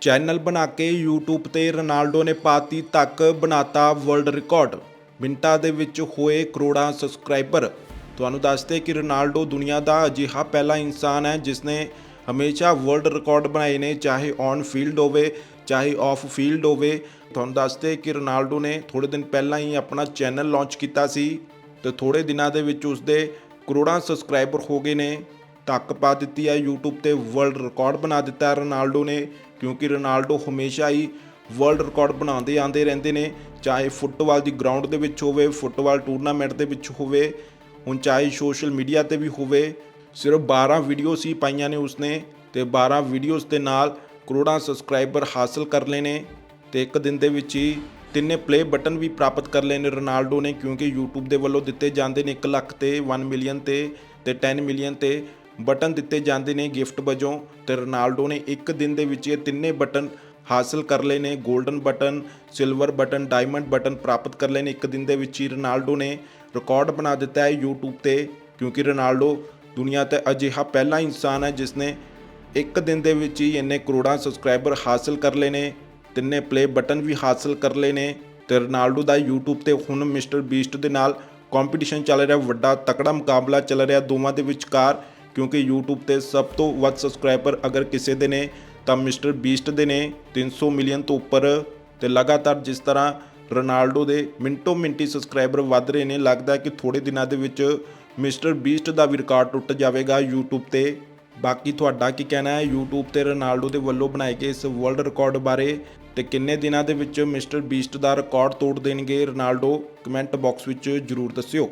Channel ਬਣਾ ਕੇ YouTube ਤੇ Ronaldo ਨੇ ਪਾਤੀ ਤੱਕ ਬਣਾਤਾ ਵਰਲਡ ਰਿਕਾਰਡ ਮਿੰਟਾਂ ਦੇ ਵਿੱਚ ਹੋਏ ਕਰੋੜਾਂ ਸਬਸਕ੍ਰਾਈਬਰ ਤੁਹਾਨੂੰ ਦੱਸਦੇ ਕਿ ਰੋਨਾਲਡੋ ਦੁਨੀਆ ਦਾ ਅਜਿਹਾ ਪਹਿਲਾ ਇਨਸਾਨ ਹੈ ਜਿਸ ਨੇ ਹਮੇਸ਼ਾ ਵਰਲਡ ਰਿਕਾਰਡ ਬਣਾਏ ਨੇ, ਚਾਹੇ ਔਨ ਫੀਲਡ ਹੋਵੇ, ਚਾਹੇ ਆਫ ਫੀਲਡ ਹੋਵੇ। ਤੁਹਾਨੂੰ ਦੱਸਦੇ ਕਿ ਰੋਨਾਲਡੋ ਨੇ ਥੋੜੇ ਦਿਨ ਪਹਿਲਾਂ ਹੀ ਆਪਣਾ ਚੈਨਲ ਲਾਂਚ ਕੀਤਾ ਸੀ ਤੇ ਥੋੜੇ ਦਿਨਾਂ ਦੇ ਵਿੱਚ ਉਸਦੇ ਕਰੋੜਾਂ ਸਬਸਕ੍ਰਾਈਬਰ ਹੋ ਗਏ ਨੇ। ਤੱਕ ਪਾ ਦਿੱਤੀ ਹੈ। YouTube ਤੇ ਵਰਲਡ ਰਿਕਾਰਡ ਬਣਾ ਦਿੱਤਾ ਹੈ ਰੋਨਾਲਡੋ ਨੇ, ਕਿਉਂਕਿ ਰੋਨਾਲਡੋ ਹਮੇਸ਼ਾ ਹੀ ਵਰਲਡ ਰਿਕਾਰਡ ਬਣਾਉਂਦੇ ਆਂਦੇ ਰਹਿੰਦੇ ਨੇ। ਚਾਹੇ ਫੁੱਟਬਾਲ ਦੀ ਗਰਾਊਂਡ ਦੇ ਵਿੱਚ ਹੋਵੇ, ਫੁੱਟਬਾਲ ਟੂਰਨਾਮੈਂਟ ਦੇ ਵਿੱਚ ਹੋਵੇ, ਹੁਣ ਚਾਹੇ ਸੋਸ਼ਲ ਮੀਡੀਆ ਤੇ ਵੀ ਹੋਵੇ, ਸਿਰਫ 12 ਵੀਡੀਓਜ਼ ਹੀ ਪਾਈਆਂ ਨੇ ਉਸਨੇ ਤੇ 12 ਵੀਡੀਓਜ਼ ਦੇ ਨਾਲ ਕਰੋੜਾਂ ਸਬਸਕ੍ਰਾਈਬਰ ਹਾਸਲ ਕਰ ਲਏ ਨੇ ਤੇ ਇੱਕ ਦਿਨ ਦੇ ਵਿੱਚ ਹੀ ਤਿੰਨੇ ਪਲੇ ਬਟਨ ਵੀ ਪ੍ਰਾਪਤ ਕਰ ਲਏ ਨੇ ਰੋਨਾਲਡੋ ਨੇ, ਕਿਉਂਕਿ YouTube ਦੇ ਵੱਲੋਂ ਦਿੱਤੇ ਜਾਂਦੇ ਨੇ 1 ਲੱਖ ਤੇ 1 ਮਿਲੀਅਨ ਤੇ ਤੇ 10 ਮਿਲੀਅਨ ਤੇ ਬਟਨ ਦਿੱਤੇ ਜਾਂਦੇ ਨੇ ਗਿਫਟ ਵਜੋਂ ਤੇ ਰੋਨਾਲਡੋ ਨੇ ਇੱਕ ਦਿਨ ਦੇ ਵਿੱਚ ਇਹ ਤਿੰਨੇ ਬਟਨ ਹਾਸਲ ਕਰ ਲਏ ਨੇ। Golden button, silver button, diamond button ਪ੍ਰਾਪਤ ਕਰ ਲਏ ਨੇ। ਇੱਕ ਦਿਨ ਦੇ ਵਿੱਚ ਹੀ ਰੋਨਾਲਡੋ ਨੇ ਰਿਕਾਰਡ ਬਣਾ ਦਿੱਤਾ ਹੈ YouTube ਤੇ, ਕਿਉਂਕਿ ਰੋਨਾਲਡੋ ਦੁਨੀਆ ਤੇ ਅਜਿਹਾ ਪਹਿਲਾ ਇਨਸਾਨ ਹੈ ਜਿਸ ਨੇ ਇੱਕ ਦਿਨ ਦੇ ਵਿੱਚ ਹੀ ਇੰਨੇ ਕਰੋੜਾਂ ਸਬਸਕ੍ਰਾਈਬਰ ਹਾਸਲ ਕਰ ਲਏ ਨੇ, ਤਿੰਨੇ ਪਲੇ ਬਟਨ ਵੀ ਹਾਸਲ ਕਰ ਲਏ ਨੇ ਤੇ ਰੋਨਾਲਡੋ ਦਾ YouTube ਤੇ ਹੁਣ ਮਿਸਟਰ ਬੀਸਟ ਦੇ ਨਾਲ ਕੰਪੀਟੀਸ਼ਨ ਚੱਲ ਰਿਹਾ, ਵੱਡਾ ਤਕੜਾ ਮੁਕਾਬਲਾ ਚੱਲ ਰਿਹਾ। ਦੋਵਾਂ ਦੇ ਵਿਚਕਾਰ ਕਿਉਂਕਿ YouTube ਤੇ ਸਭ ਤੋਂ ਵੱਧ ਸਬਸਕ੍ਰਾਈਬਰ ਅਗਰ ਕਿਸੇ ਦੇ ਨੇ, ਤਾਂ ਮਿਸਟਰ ਬੀਸਟ ਦੇ ਨੇ 300 ਮਿਲੀਅਨ ਤੋਂ ਉੱਪਰ। ਤੇ ਲਗਾਤਾਰ ਜਿਸ ਤਰ੍ਹਾਂ ਰੋਨਾਲਡੋ ਦੇ ਮਿੰਟੋ ਮਿੰਟੀ ਸਬਸਕ੍ਰਾਈਬਰ ਵੱਧ ਰਹੇ ਨੇ, ਲੱਗਦਾ ਹੈ ਕਿ ਥੋੜੇ ਦਿਨਾਂ ਦੇ ਵਿੱਚ ਮਿਸਟਰ ਬੀਸਟ ਦਾ ਵੀ ਰਿਕਾਰਡ ਟੁੱਟ ਜਾਵੇਗਾ YouTube ਤੇ। ਬਾਕੀ ਤੁਹਾਡਾ ਕੀ ਕਹਿਣਾ ਹੈ? YouTube ਤੇ ਰੋਨਾਲਡੋ ਦੇ ਵੱਲੋਂ ਬਣਾਏ ਗਏ ਇਸ ਵਰਲਡ ਰਿਕਾਰਡ ਬਾਰੇ? ਤੇ ਕਿੰਨੇ ਦਿਨਾਂ ਦੇ ਵਿੱਚ ਮਿਸਟਰ ਬੀਸਟ ਦਾ ਰਿਕਾਰਡ ਤੋੜ ਦੇਣਗੇ? ਰੋਨਾਲਡੋ ਕਮੈਂਟ ਬਾਕਸ ਵਿੱਚ ਜਰੂਰ ਦੱਸਿਓ।